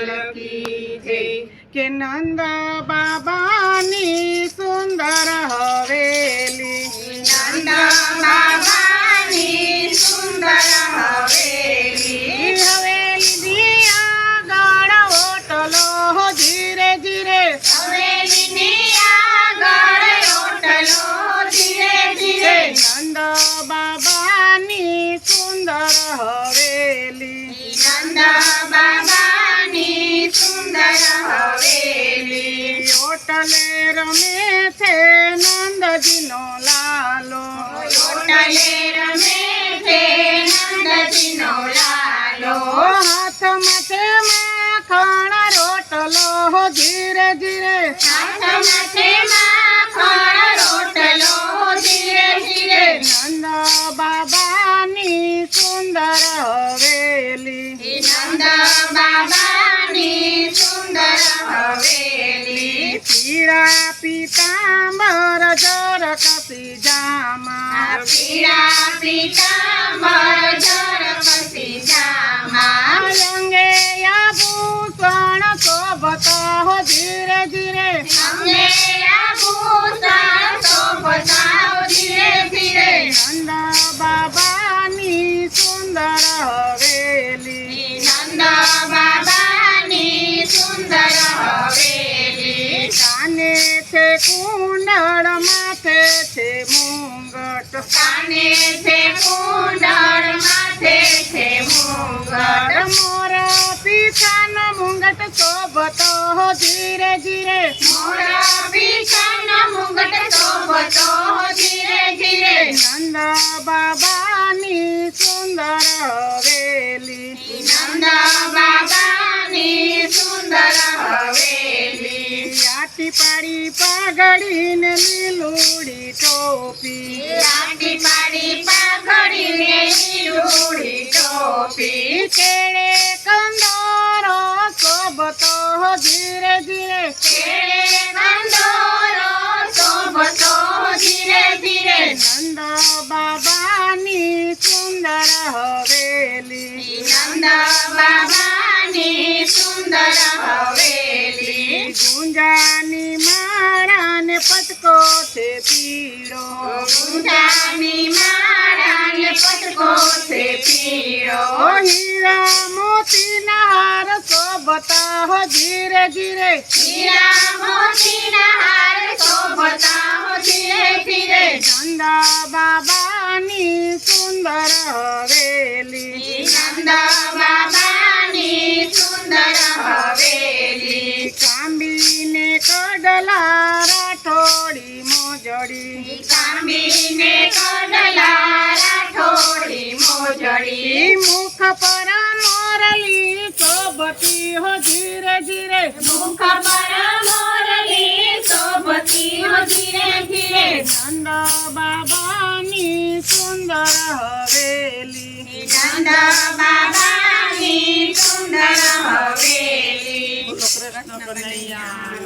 લાલ કી જય કે નંદ બાબાની સુંદર હવેલી નંદ બાબાની સુંદર હવેલી હવેલી દિયા ગળ ઓટલો ધીરે ધીરે હવેલીની આગળ ઓટલો ધીરે ધીરે નંદ બાબાની સુંદર હવેલી નંદ સુંદર હવેલી ઓટલે રમે છે નંદજીનો લાલો. ઓટલે રમે છે નંદજીનો લાલો. હાથમાં છે માખણ રોટલો. ધીરે ધીરે. હાથમાં છે માખણ રોટલો. ધીરે ધીરે. નંદ બાબાની સુંદર હવેલી. નંદ બાબાની સુંદર હવેલી. પીળા પીતાંબર જર કસી જામા પીળા પીતાંબર કાને છે કુંડળ માથે છે મુંગટ? કાને છે કુંડળ માથે છે મુંગટ? મોર પીછાનો મુંગટ શોભતો ધીરે ધીરે. મોરા પીછાનો મુગટ શોભતો ધીરે ધીરે. નંદ સુંદર હવેલી આટી પાડી પાઘડીને લીલુડી ટોપી. લાટી પાડી પાઘડીને લીલુડી ટોપી. કેળે કંદોરો શોભતો ધીરે ધીરે. કેળે કંદોરો શોભતો ધીરે ધીરે. નંદ બાબાની સુંદર હવેલી. નંદ બાબાની સુંદર હવેલી ગુંજાની માળાને પટકો છે પીળો. ગુંજાની માળાને પટકો છે પીળો. હીરા મોતીના હાર શોભતા ધીરે ધીરે. હીરા મોતીના હાર શોભતા ધીરે ધીરે. ચંદા બાબાની સુંદર મુખ પર મોરલી શોભતી હો ધીરે ધીરે. મુખ પર મોરલી શોભતી હો ધીરે ધીરે. નંદ બાબાની સુંદર હવેલી. નંદ બાબાની સુંદર હવેલી. કૃષ્ણ કનૈયા.